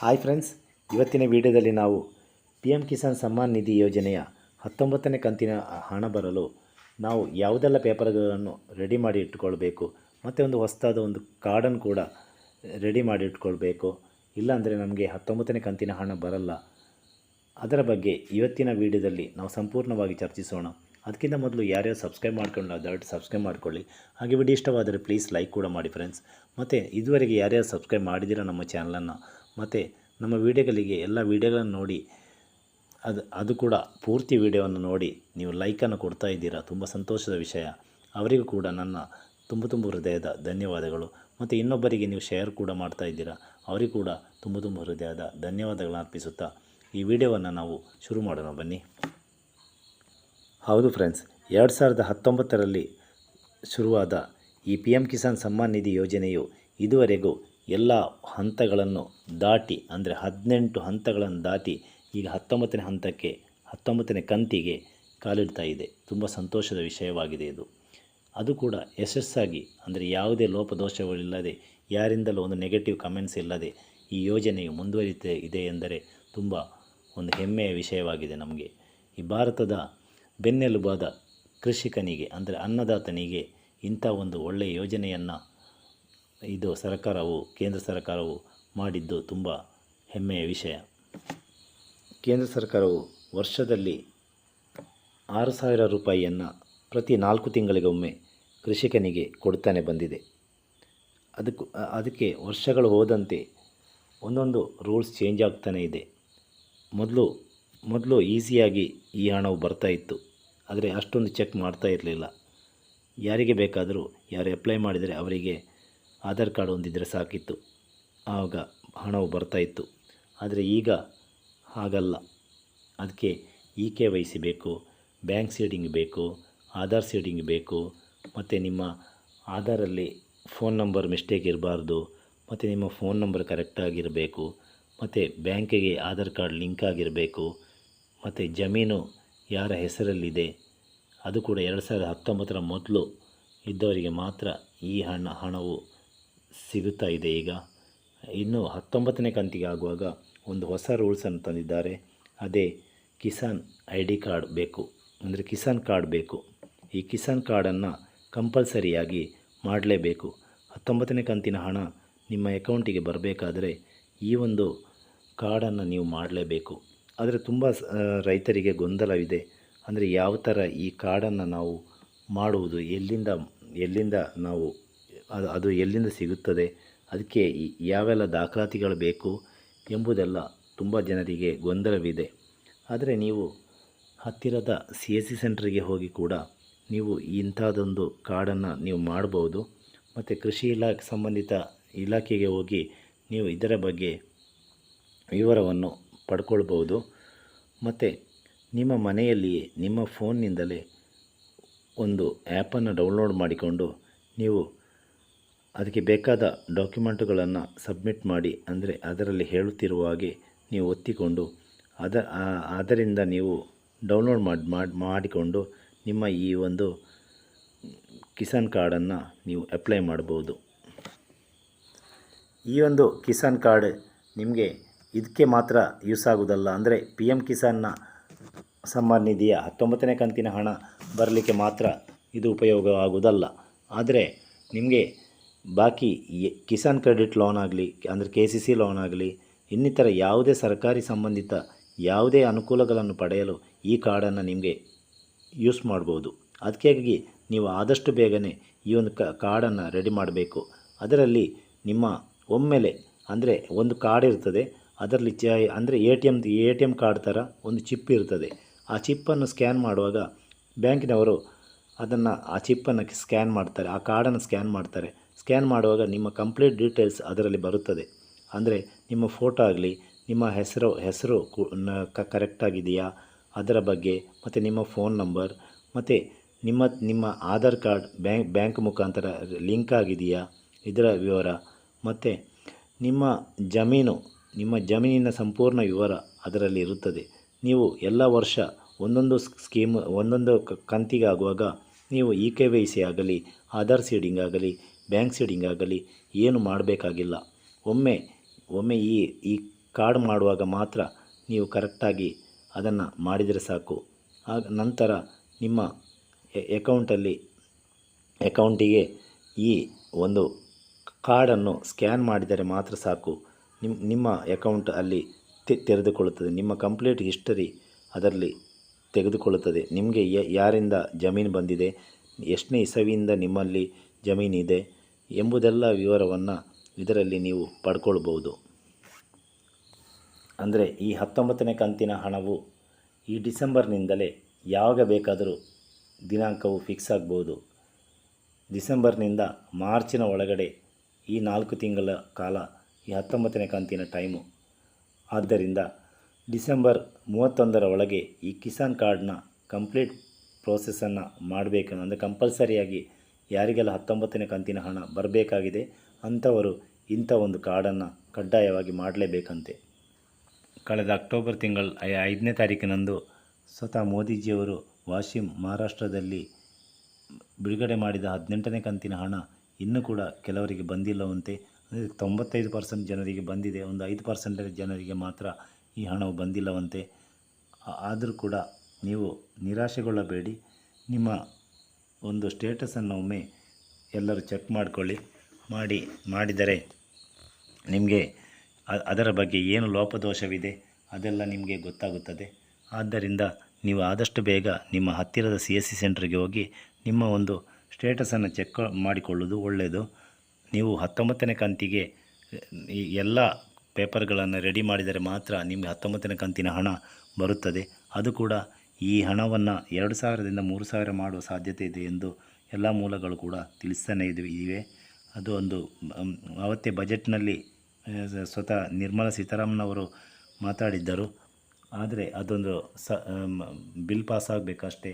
Hi friends, ಇವತ್ತಿನ ವಿಡಿಯೋದಲ್ಲಿ ನಾವು ಪಿ ಎಂ ಕಿಸಾನ್ ಸಮ್ಮಾನ್ ನಿಧಿ ಯೋಜನೆಯ ಹತ್ತೊಂಬತ್ತನೇ ಕಂತಿನ ಹಣ ಬರಲು ನಾವು ಯಾವುದೆಲ್ಲ ಪೇಪರ್ಗಳನ್ನು ರೆಡಿ ಮಾಡಿ ಇಟ್ಕೊಳ್ಬೇಕು ಮತ್ತು ಒಂದು ಹೊಸದಾದ ಒಂದು ಕಾರ್ಡನ್ನು ಕೂಡ ರೆಡಿ ಮಾಡಿ ಇಟ್ಕೊಳ್ಬೇಕು ಇಲ್ಲಾಂದರೆ ನಮಗೆ ಹತ್ತೊಂಬತ್ತನೇ ಕಂತಿನ ಹಣ ಬರಲ್ಲ. ಅದರ ಬಗ್ಗೆ ಇವತ್ತಿನ ವಿಡಿಯೋದಲ್ಲಿ ನಾವು ಸಂಪೂರ್ಣವಾಗಿ ಚರ್ಚಿಸೋಣ. ಅದಕ್ಕಿಂತ ಮೊದಲು ಯಾರ್ಯಾರು ಸಬ್ಸ್ಕ್ರೈಬ್ ಮಾಡ್ಕೊಂಡು ದಯವಿಟ್ಟು ಸಬ್ಸ್ಕ್ರೈಬ್ ಮಾಡ್ಕೊಳ್ಳಿ. ಹಾಗೆ ವಿಡಿಯೋ ಇಷ್ಟವಾದರೆ ಪ್ಲೀಸ್ ಲೈಕ್ ಕೂಡ ಮಾಡಿ ಫ್ರೆಂಡ್ಸ್. ಮತ್ತು ಇದುವರೆಗೆ ಯಾರ್ಯಾರು ಸಬ್ಸ್ಕ್ರೈಬ್ ಮಾಡಿದ್ದೀರಾ ನಮ್ಮ ಚಾನಲನ್ನು ಮತ್ತು ನಮ್ಮ ವೀಡಿಯೋಗಳಿಗೆ ಎಲ್ಲ ವೀಡಿಯೋಗಳನ್ನು ನೋಡಿ, ಅದು ಅದು ಕೂಡ ಪೂರ್ತಿ ವಿಡಿಯೋವನ್ನು ನೋಡಿ ನೀವು ಲೈಕನ್ನು ಕೊಡ್ತಾ ಇದ್ದೀರಾ. ತುಂಬ ಸಂತೋಷದ ವಿಷಯ. ಅವರಿಗೂ ಕೂಡ ನನ್ನ ತುಂಬ ತುಂಬ ಹೃದಯದ ಧನ್ಯವಾದಗಳು. ಮತ್ತು ಇನ್ನೊಬ್ಬರಿಗೆ ನೀವು ಶೇರ್ ಕೂಡ ಮಾಡ್ತಾ ಇದ್ದೀರಾ. ಅವರಿಗೂ ಕೂಡ ತುಂಬ ತುಂಬ ಹೃದಯದ ಧನ್ಯವಾದಗಳನ್ನು ಅರ್ಪಿಸುತ್ತಾ ಈ ವಿಡಿಯೋವನ್ನು ನಾವು ಶುರು ಮಾಡೋಣ. ಬನ್ನಿ. ಹೌದು ಫ್ರೆಂಡ್ಸ್ ಎರಡು ಸಾವಿರದ ಹತ್ತೊಂಬತ್ತರಲ್ಲಿ ಶುರುವಾದ ಈ ಪಿ ಎಂ ಕಿಸಾನ್ ಸಮ್ಮಾನ್ ನಿಧಿ ಯೋಜನೆಯು ಇದುವರೆಗೂ ಎಲ್ಲ ಹಂತಗಳನ್ನು ದಾಟಿ, ಅಂದರೆ ಹದಿನೆಂಟು ಹಂತಗಳನ್ನು ದಾಟಿ ಈಗ ಹತ್ತೊಂಬತ್ತನೇ ಹಂತಕ್ಕೆ, ಹತ್ತೊಂಬತ್ತನೇ ಕಂತಿಗೆ ಕಾಲಿಡ್ತಾ ಇದೆ. ತುಂಬ ಸಂತೋಷದ ವಿಷಯವಾಗಿದೆ ಇದು. ಅದು ಕೂಡ ಯಶಸ್ಸಾಗಿ, ಅಂದರೆ ಯಾವುದೇ ಲೋಪದೋಷಗಳಿಲ್ಲದೆ, ಯಾರಿಂದಲೂ ಒಂದು ನೆಗೆಟಿವ್ ಕಮೆಂಟ್ಸ್ ಇಲ್ಲದೆ ಈ ಯೋಜನೆಯು ಮುಂದುವರಿತೆ ಇದೆ ಎಂದರೆ ತುಂಬ ಒಂದು ಹೆಮ್ಮೆಯ ವಿಷಯವಾಗಿದೆ ನಮಗೆ. ಈ ಭಾರತದ ಬೆನ್ನೆಲುಬಾದ ಕೃಷಿಕನಿಗೆ, ಅಂದರೆ ಅನ್ನದಾತನಿಗೆ ಇಂಥ ಒಂದು ಒಳ್ಳೆಯ ಯೋಜನೆಯನ್ನು ಇದು ಸರ್ಕಾರವು, ಕೇಂದ್ರ ಸರ್ಕಾರವು ಮಾಡಿದ್ದು ತುಂಬ ಹೆಮ್ಮೆಯ ವಿಷಯ. ಕೇಂದ್ರ ಸರ್ಕಾರವು ವರ್ಷದಲ್ಲಿ ಆರು ಸಾವಿರ ರೂಪಾಯಿಯನ್ನು ಪ್ರತಿ ನಾಲ್ಕು ತಿಂಗಳಿಗೊಮ್ಮೆ ಕೃಷಿಕನಿಗೆ ಕೊಡ್ತಾನೆ ಬಂದಿದೆ. ಅದಕ್ಕೂ, ಅದಕ್ಕೆ ವರ್ಷಗಳು ಹೋದಂತೆ ಒಂದೊಂದು ರೂಲ್ಸ್ ಚೇಂಜ್ ಆಗ್ತಾನೇ ಇದೆ. ಮೊದಲು ಮೊದಲು ಈಸಿಯಾಗಿ ಈ ಹಣವು ಬರ್ತಾ ಇತ್ತು. ಆದರೆ ಅಷ್ಟೊಂದು ಚೆಕ್ ಮಾಡ್ತಾ ಇರಲಿಲ್ಲ. ಯಾರಿಗೆ ಬೇಕಾದರೂ, ಯಾರು ಅಪ್ಲೈ ಮಾಡಿದರೆ ಅವರಿಗೆ ಆಧಾರ್ ಕಾರ್ಡ್ ಹೊಂದಿದ್ದರೆ ಸಾಕಿತ್ತು. ಆವಾಗ ಹಣವು ಬರ್ತಾಯಿತ್ತು ಆದರೆ ಈಗ ಹಾಗಲ್ಲ. ಅದಕ್ಕೆ ಇ ಕೆ ವೈ ಸಿ ಬೇಕು, ಬ್ಯಾಂಕ್ ಸೀಡಿಂಗ್ ಬೇಕು, ಆಧಾರ್ ಸೀಡಿಂಗ್ ಬೇಕು, ಮತ್ತು ನಿಮ್ಮ ಆಧಾರಲ್ಲಿ ಫೋನ್ ನಂಬರ್ ಮಿಸ್ಟೇಕ್ ಇರಬಾರ್ದು, ಮತ್ತು ನಿಮ್ಮ ಫೋನ್ ನಂಬರ್ ಕರೆಕ್ಟಾಗಿರಬೇಕು ಮತ್ತು ಬ್ಯಾಂಕಿಗೆ ಆಧಾರ್ ಕಾರ್ಡ್ ಲಿಂಕ್ ಆಗಿರಬೇಕು, ಮತ್ತು ಜಮೀನು ಯಾರ ಹೆಸರಲ್ಲಿದೆ, ಅದು ಕೂಡ ಎರಡು ಸಾವಿರದ ಹತ್ತೊಂಬತ್ತರ ಮೊದಲು ಇದ್ದವರಿಗೆ ಮಾತ್ರ ಈ ಹಣ, ಹಣವು ಸಿಗುತ್ತಾ ಇದೆ ಈಗ. ಇನ್ನು ಹತ್ತೊಂಬತ್ತನೇ ಕಂತಿಗೆ ಆಗುವಾಗ ಒಂದು ಹೊಸ ರೂಲ್ಸನ್ನು ತಂದಿದ್ದಾರೆ. ಅದೇ ಕಿಸಾನ್ ಐ ಡಿ ಕಾರ್ಡ್ ಬೇಕು. ಅಂದರೆ ಕಿಸಾನ್ ಕಾರ್ಡ್ ಬೇಕು. ಈ ಕಿಸಾನ್ ಕಾರ್ಡನ್ನು ಕಂಪಲ್ಸರಿಯಾಗಿ ಮಾಡಲೇಬೇಕು. ಹತ್ತೊಂಬತ್ತನೇ ಕಂತಿನ ಹಣ ನಿಮ್ಮ ಅಕೌಂಟಿಗೆ ಬರಬೇಕಾದರೆ ಈ ಒಂದು ಕಾರ್ಡನ್ನು ನೀವು ಮಾಡಲೇಬೇಕು. ಆದರೆ ತುಂಬ ರೈತರಿಗೆ ಗೊಂದಲವಿದೆ. ಅಂದರೆ ಯಾವ ಥರ ಈ ಕಾರ್ಡನ್ನು ನಾವು ಮಾಡುವುದು? ಎಲ್ಲಿಂದ ಎಲ್ಲಿಂದ ನಾವು ಅದು ಅದು ಎಲ್ಲಿಂದ ಸಿಗುತ್ತದೆ? ಅದಕ್ಕೆ ಯಾವೆಲ್ಲ ದಾಖಲಾತಿಗಳು ಬೇಕು ಎಂಬುದೆಲ್ಲ ತುಂಬ ಜನರಿಗೆ ಗೊಂದಲವಿದೆ. ಆದರೆ ನೀವು ಹತ್ತಿರದ ಸಿ ಎಸ್ ಸಿ ಸೆಂಟ್ರಿಗೆ ಹೋಗಿ ಕೂಡ ನೀವು ಇಂಥದ್ದೊಂದು ಕಾರ್ಡನ್ನು ನೀವು ಮಾಡಬಹುದು ಮತ್ತು ಕೃಷಿ ಇಲಾಖೆ ಸಂಬಂಧಿತ ಇಲಾಖೆಗೆ ಹೋಗಿ ನೀವು ಇದರ ಬಗ್ಗೆ ವಿವರವನ್ನು ಪಡ್ಕೊಳ್ಬೋದು. ಮತ್ತು ನಿಮ್ಮ ಮನೆಯಲ್ಲಿಯೇ, ನಿಮ್ಮ ಫೋನ್ನಿಂದಲೇ ಒಂದು ಆ್ಯಪನ್ನು ಡೌನ್ಲೋಡ್ ಮಾಡಿಕೊಂಡು ನೀವು ಅದಕ್ಕೆ ಬೇಕಾದ ಡಾಕ್ಯುಮೆಂಟುಗಳನ್ನು ಸಬ್ಮಿಟ್ ಮಾಡಿ, ಅಂದರೆ ಅದರಲ್ಲಿ ಹೇಳುತ್ತಿರುವ ಹಾಗೆ ನೀವು ಒತ್ತಿಕೊಂಡು, ಅದ ಅದರಿಂದ ನೀವು ಡೌನ್ಲೋಡ್ ಮಾಡಿ ಮಾಡಿ, ಮಾಡಿಕೊಂಡು ನಿಮ್ಮ ಈ ಒಂದು ಕಿಸಾನ್ ಕಾರ್ಡನ್ನು ನೀವು ಅಪ್ಲೈ ಮಾಡ್ಬೋದು. ಈ ಒಂದು ಕಿಸಾನ್ ಕಾರ್ಡ್ ನಿಮಗೆ ಇದಕ್ಕೆ ಮಾತ್ರ ಯೂಸ್ ಆಗೋದಲ್ಲ ಅಂದರೆ ಪಿ ಎಂ ಕಿಸಾನ್ನ ಸಮ್ಮಾನ್ ನಿಧಿಯ ಹತ್ತೊಂಬತ್ತನೇ ಕಂತಿನ ಹಣ ಬರಲಿಕ್ಕೆ ಮಾತ್ರ ಇದು ಉಪಯೋಗ ಆಗುವುದಲ್ಲ ಆದರೆ ನಿಮಗೆ ಬಾಕಿ ಕಿಸಾನ್ ಕ್ರೆಡಿಟ್ ಲೋನ್ ಆಗಲಿ, ಅಂದರೆ ಕೆ ಸಿ ಸಿ ಲೋನ್ ಆಗಲಿ, ಇನ್ನಿತರ ಯಾವುದೇ ಸರ್ಕಾರಿ ಸಂಬಂಧಿತ ಯಾವುದೇ ಅನುಕೂಲಗಳನ್ನು ಪಡೆಯಲು ಈ ಕಾರ್ಡನ್ನು ನಿಮಗೆ ಯೂಸ್ ಮಾಡ್ಬೋದು. ಅದಕ್ಕಾಗಿ ನೀವು ಆದಷ್ಟು ಬೇಗನೆ ಈ ಒಂದು ಕಾರ್ಡನ್ನು ರೆಡಿ ಮಾಡಬೇಕು. ಅದರಲ್ಲಿ ನಿಮ್ಮ ಒಮ್ಮೆಲೆ, ಅಂದರೆ ಒಂದು ಕಾರ್ಡ್ ಇರ್ತದೆ, ಅದರಲ್ಲಿ ಚ, ಅಂದರೆ A T M A T M card ಥರ ಒಂದು ಚಿಪ್ ಇರ್ತದೆ. ಆ ಚಿಪ್ಪನ್ನು ಸ್ಕ್ಯಾನ್ ಮಾಡುವಾಗ ಬ್ಯಾಂಕಿನವರು ಅದನ್ನು, ಆ ಚಿಪ್ಪನ್ನು ಸ್ಕ್ಯಾನ್ ಮಾಡ್ತಾರೆ, ಆ ಕಾರ್ಡನ್ನು ಸ್ಕ್ಯಾನ್ ಮಾಡ್ತಾರೆ. ಸ್ಕ್ಯಾನ್ ಮಾಡುವಾಗ ನಿಮ್ಮ ಕಂಪ್ಲೀಟ್ ಡೀಟೇಲ್ಸ್ ಅದರಲ್ಲಿ ಬರುತ್ತದೆ. ಅಂದರೆ ನಿಮ್ಮ ಫೋಟೋ ಆಗಲಿ, ನಿಮ್ಮ ಹೆಸರು ಹೆಸರು ಕರೆಕ್ಟಾಗಿದೆಯಾ ಅದರ ಬಗ್ಗೆ, ಮತ್ತು ನಿಮ್ಮ ಫೋನ್ ನಂಬರ್, ಮತ್ತು ನಿಮ್ಮ ನಿಮ್ಮ ಆಧಾರ್ ಕಾರ್ಡ್ ಬ್ಯಾಂಕ್ ಬ್ಯಾಂಕ್ ಮುಖಾಂತರ ಲಿಂಕ್ ಆಗಿದೆಯಾ, ಇದರ ವಿವರ, ಮತ್ತು ನಿಮ್ಮ ಜಮೀನು, ನಿಮ್ಮ ಜಮೀನಿನ ಸಂಪೂರ್ಣ ವಿವರ ಅದರಲ್ಲಿ ಇರುತ್ತದೆ. ನೀವು ಎಲ್ಲ ವರ್ಷ ಒಂದೊಂದು ಸ್ಕೀಮ್, ಒಂದೊಂದು ಕಂತಿಗಾಗುವಾಗ ನೀವು ಇ ಕೆ ವೈ ಸಿ ಆಗಲಿ, ಆಧಾರ್ ಸೀಡಿಂಗ್ ಆಗಲಿ ಬ್ಯಾಂಕ್ ಸೀಡಿಂಗ್ ಆಗಲಿ, ಏನು ಮಾಡಬೇಕಾಗಿಲ್ಲ. ಒಮ್ಮೆ ಒಮ್ಮೆ ಈ ಈ ಕಾರ್ಡ್ ಮಾಡುವಾಗ ಮಾತ್ರ ನೀವು ಕರೆಕ್ಟಾಗಿ ಅದನ್ನು ಮಾಡಿದರೆ ಸಾಕು. ಆಗ ನಂತರ ನಿಮ್ಮ ಅಕೌಂಟಲ್ಲಿ ಎಕೌಂಟಿಗೆ ಈ ಒಂದು ಕಾರ್ಡನ್ನು ಸ್ಕ್ಯಾನ್ ಮಾಡಿದರೆ ಮಾತ್ರ ಸಾಕು. ನಿಮ್ಮ ನಿಮ್ಮ ಅಕೌಂಟ್ ಅಲ್ಲಿ ತೆರೆದುಕೊಳ್ಳುತ್ತದೆ. ನಿಮ್ಮ ಕಂಪ್ಲೀಟ್ ಹಿಸ್ಟರಿ ಅದರಲ್ಲಿ ತೆಗೆದುಕೊಳ್ಳುತ್ತದೆ. ನಿಮಗೆ ಯಾರಿಂದ ಜಮೀನು ಬಂದಿದೆ? ಎಷ್ಟನೇ ಇಸವಿಯಿಂದ ನಿಮ್ಮಲ್ಲಿ ಜಮೀನಿದೆ ಎಂಬುದೆಲ್ಲ ವಿವರವನ್ನು ಇದರಲ್ಲಿ ನೀವು ಪಡ್ಕೊಳ್ಬೋದು ಅಂದರೆ ಈ ಹತ್ತೊಂಬತ್ತನೇ ಕಂತಿನ ಹಣವು ಈ ಡಿಸೆಂಬರ್ನಿಂದಲೇ ಯಾವಾಗ ಬೇಕಾದರೂ ದಿನಾಂಕವು ಫಿಕ್ಸ್ ಆಗ್ಬೋದು ಡಿಸೆಂಬರ್ನಿಂದ ಮಾರ್ಚಿನ ಒಳಗಡೆ ಈ ನಾಲ್ಕು ತಿಂಗಳ ಕಾಲ ಈ ಹತ್ತೊಂಬತ್ತನೇ ಕಂತಿನ ಟೈಮು. ಆದ್ದರಿಂದ ಡಿಸೆಂಬರ್ ಮೂವತ್ತೊಂದರ ಒಳಗೆ ಈ ಕಿಸಾನ್ ಕಾರ್ಡ್ನ ಕಂಪ್ಲೀಟ್ ಪ್ರೋಸೆಸನ್ನು ಮಾಡಬೇಕು. ಅಂದರೆ ಕಂಪಲ್ಸರಿಯಾಗಿ ಯಾರಿಗೆಲ್ಲ ಹತ್ತೊಂಬತ್ತನೇ ಕಂತಿನ ಹಣ ಬರಬೇಕಾಗಿದೆ ಅಂಥವರು ಇಂಥ ಒಂದು ಕಾರ್ಡನ್ನು ಕಡ್ಡಾಯವಾಗಿ ಮಾಡಲೇಬೇಕಂತೆ. ಕಳೆದ ಅಕ್ಟೋಬರ್ ತಿಂಗಳ ಐದನೇ ತಾರೀಕಿನಂದು ಸ್ವತಃ ಮೋದಿಜಿಯವರು ವಾಶಿಂ ಮಹಾರಾಷ್ಟ್ರದಲ್ಲಿ ಬಿಡುಗಡೆ ಮಾಡಿದ ಹದಿನೆಂಟನೇ ಕಂತಿನ ಹಣ ಇನ್ನೂ ಕೂಡ ಕೆಲವರಿಗೆ ಬಂದಿಲ್ಲವಂತೆ. ಅಂದರೆ ತೊಂಬತ್ತೈದು ಪರ್ಸೆಂಟ್ ಜನರಿಗೆ ಬಂದಿದೆ, ಒಂದು ಐದು ಪರ್ಸೆಂಟ್ ಜನರಿಗೆ ಮಾತ್ರ ಈ ಹಣವು ಬಂದಿಲ್ಲವಂತೆ. ಆದರೂ ಕೂಡ ನೀವು ನಿರಾಶೆಗೊಳ್ಳಬೇಡಿ. ನಿಮ್ಮ ಒಂದು ಸ್ಟೇಟಸನ್ನು ಒಮ್ಮೆ ಎಲ್ಲರೂ ಚೆಕ್ ಮಾಡಿಕೊಳ್ಳಿ, ಮಾಡಿ, ಮಾಡಿದರೆ ನಿಮಗೆ ಅದರ ಬಗ್ಗೆ ಏನು ಲೋಪದೋಷವಿದೆ ಅದೆಲ್ಲ ನಿಮಗೆ ಗೊತ್ತಾಗುತ್ತದೆ. ಆದ್ದರಿಂದ ನೀವು ಆದಷ್ಟು ಬೇಗ ನಿಮ್ಮ ಹತ್ತಿರದ ಸಿ ಎಸ್ ಸಿ ಸೆಂಟ್ರಿಗೆ ಹೋಗಿ ನಿಮ್ಮ ಒಂದು ಸ್ಟೇಟಸನ್ನು ಚೆಕ್ ಮಾಡಿಕೊಳ್ಳೋದು ಒಳ್ಳೆಯದು. ನೀವು ಹತ್ತೊಂಬತ್ತನೇ ಕಂತಿಗೆ, ಈ ಎಲ್ಲ ಪೇಪರ್ಗಳನ್ನು ರೆಡಿ ಮಾಡಿದರೆ ಮಾತ್ರ ನಿಮಗೆ ಹತ್ತೊಂಬತ್ತನೇ ಕಂತಿನ ಹಣ ಬರುತ್ತದೆ. ಅದು ಕೂಡ ಈ ಹಣವನ್ನು ಎರಡು ಸಾವಿರದಿಂದ ಮೂರು ಸಾವಿರ ಮಾಡುವ ಸಾಧ್ಯತೆ ಇದೆ ಎಂದು ಎಲ್ಲ ಮೂಲಗಳು ಕೂಡ ತಿಳಿಸ್ತಾನೆ ಇದೆ ಇವೆ. ಅದು ಒಂದು ಅವತ್ತೆ ಬಜೆಟ್ನಲ್ಲಿ ಸ್ವತಃ ನಿರ್ಮಲಾ ಸೀತಾರಾಮನ್ ಮಾತಾಡಿದ್ದರು. ಆದರೆ ಅದೊಂದು ಸ ಬಿಲ್ ಪಾಸ್ ಆಗಬೇಕಷ್ಟೇ.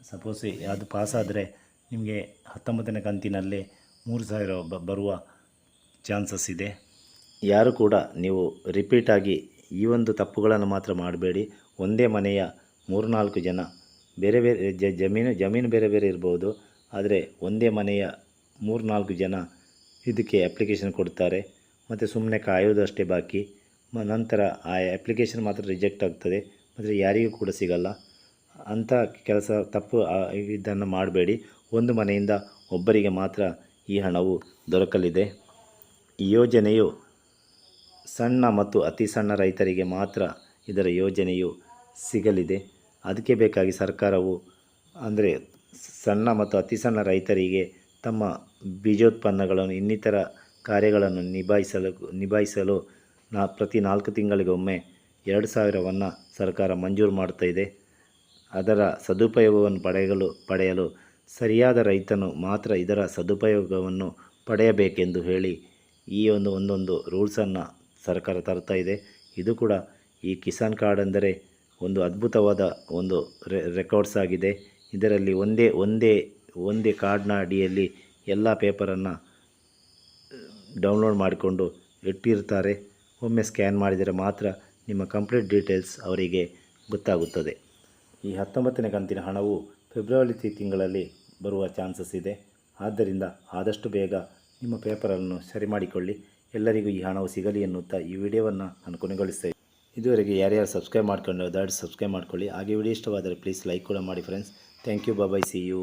ಸಪೋಸ್ ಅದು ಪಾಸಾದರೆ ನಿಮಗೆ ಹತ್ತೊಂಬತ್ತನೇ ಕಂತಿನಲ್ಲೇ ಮೂರು ಸಾವಿರ ಬರುವ ಚಾನ್ಸಸ್ ಇದೆ. ಯಾರು ಕೂಡ ನೀವು ರಿಪೀಟಾಗಿ ಈ ಒಂದು ತಪ್ಪುಗಳನ್ನು ಮಾತ್ರ ಮಾಡಬೇಡಿ. ಒಂದೇ ಮನೆಯ ಮೂರ್ನಾಲ್ಕು ಜನ. ಬೇರೆ ಬೇರೆ ಜ, ಜಮೀನು ಜಮೀನು ಬೇರೆ ಬೇರೆ ಇರ್ಬೋದು. ಆದರೆ ಒಂದೇ ಮನೆಯ ಮೂರ್ನಾಲ್ಕು ಜನ ಇದಕ್ಕೆ ಅಪ್ಲಿಕೇಶನ್ ಕೊಡ್ತಾರೆ. ಮತ್ತು ಸುಮ್ಮನೆ ಕಾಯೋದಷ್ಟೇ ಬಾಕಿ. ಮ, ನಂತರ ಆ ಅಪ್ಲಿಕೇಶನ್ ಮಾತ್ರ ರಿಜೆಕ್ಟ್ ಆಗ್ತದೆ. ಮತ್ತು ಯಾರಿಗೂ ಕೂಡ ಸಿಗಲ್ಲ. ಅಂಥ ಕೆಲಸ, ತಪ್ಪು ಇದನ್ನು ಮಾಡಬೇಡಿ. ಒಂದು ಮನೆಯಿಂದ ಒಬ್ಬರಿಗೆ ಮಾತ್ರ ಈ ಹಣವು ದೊರಕಲಿದೆ. ಈ ಯೋಜನೆಯು ಸಣ್ಣ ಮತ್ತು ಅತಿ ಸಣ್ಣ ರೈತರಿಗೆ ಮಾತ್ರ ಇದರ ಯೋಜನೆಯು ಸಿಗಲಿದೆ. ಅದಕ್ಕೆ ಬೇಕಾಗಿ ಸರ್ಕಾರವು ಅಂದರೆ ಸಣ್ಣ ಮತ್ತು ಅತಿ ಸಣ್ಣ ರೈತರಿಗೆ ತಮ್ಮ ಬೀಜೋತ್ಪನ್ನಗಳನ್ನು, ಇನ್ನಿತರ ಕಾರ್ಯಗಳನ್ನು ನಿಭಾಯಿಸಲು ನಿಭಾಯಿಸಲು ನಾ ಪ್ರತಿ ನಾಲ್ಕು ತಿಂಗಳಿಗೊಮ್ಮೆ ಎರಡು ಸಾವಿರವನ್ನು ಸರ್ಕಾರ ಮಂಜೂರು ಮಾಡ್ತಾ ಇದೆ. ಅದರ ಸದುಪಯೋಗವನ್ನು ಪಡೆಯಲು ಪಡೆಯಲು ಸರಿಯಾದ ರೈತನು ಮಾತ್ರ ಇದರ ಸದುಪಯೋಗವನ್ನು ಪಡೆಯಬೇಕೆಂದು ಹೇಳಿ ಈ ಒಂದು, ಒಂದೊಂದು ರೂಲ್ಸನ್ನು ಸರ್ಕಾರ ತರ್ತಾ ಇದೆ. ಇದು ಕೂಡ ಈ ಕಿಸಾನ್ ಕಾರ್ಡ್ ಅಂದರೆ ಒಂದು ಅದ್ಭುತವಾದ ಒಂದು ರೆಕಾರ್ಡ್ಸ್ ಆಗಿದೆ. ಇದರಲ್ಲಿ ಒಂದೇ ಒಂದೇ ಒಂದೇ ಕಾರ್ಡ್ನ ಅಡಿಯಲ್ಲಿ ಎಲ್ಲ ಪೇಪರನ್ನು ಡೌನ್ಲೋಡ್ ಮಾಡಿಕೊಂಡು ಇಟ್ಟಿರ್ತಾರೆ. ಒಮ್ಮೆ ಸ್ಕ್ಯಾನ್ ಮಾಡಿದರೆ ಮಾತ್ರ ನಿಮ್ಮ ಕಂಪ್ಲೀಟ್ ಡೀಟೇಲ್ಸ್ ಅವರಿಗೆ ಗೊತ್ತಾಗುತ್ತದೆ. ಈ ಹತ್ತೊಂಬತ್ತನೇ ಕಂತಿನ ಹಣವು ಫೆಬ್ರವರಿ ತಿಂಗಳಲ್ಲಿ ಬರುವ ಚಾನ್ಸಸ್ ಇದೆ. ಆದ್ದರಿಂದ ಆದಷ್ಟು ಬೇಗ ನಿಮ್ಮ ಪೇಪರನ್ನು ಸರಿ ಮಾಡಿಕೊಳ್ಳಿ. ಎಲ್ಲರಿಗೂ ಈ ಹಣವು ಸಿಗಲಿ ಎನ್ನುತ್ತಾ ಈ ವಿಡಿಯೋವನ್ನು ನಾನು ಕೊನೆಗೊಳಿಸ್ತೇನೆ. ಇದುವರೆಗೆ ಯಾರ್ಯಾರು ಸಬ್ಸ್ಕ್ರೈಬ್ ಮಾಡ್ಕೊಂಡು ದಯವಿಟ್ಟು ಸಬ್ಸ್ಕ್ರೈಬ್ ಮಾಡ್ಕೊಳ್ಳಿ. ಹಾಗೆ ವಿಡಿಯೋ ಇಷ್ಟವಾದರೆ ಪ್ಲೀಸ್ ಲೈಕ್ ಕೂಡ ಮಾಡಿ friends thank you bye bye see you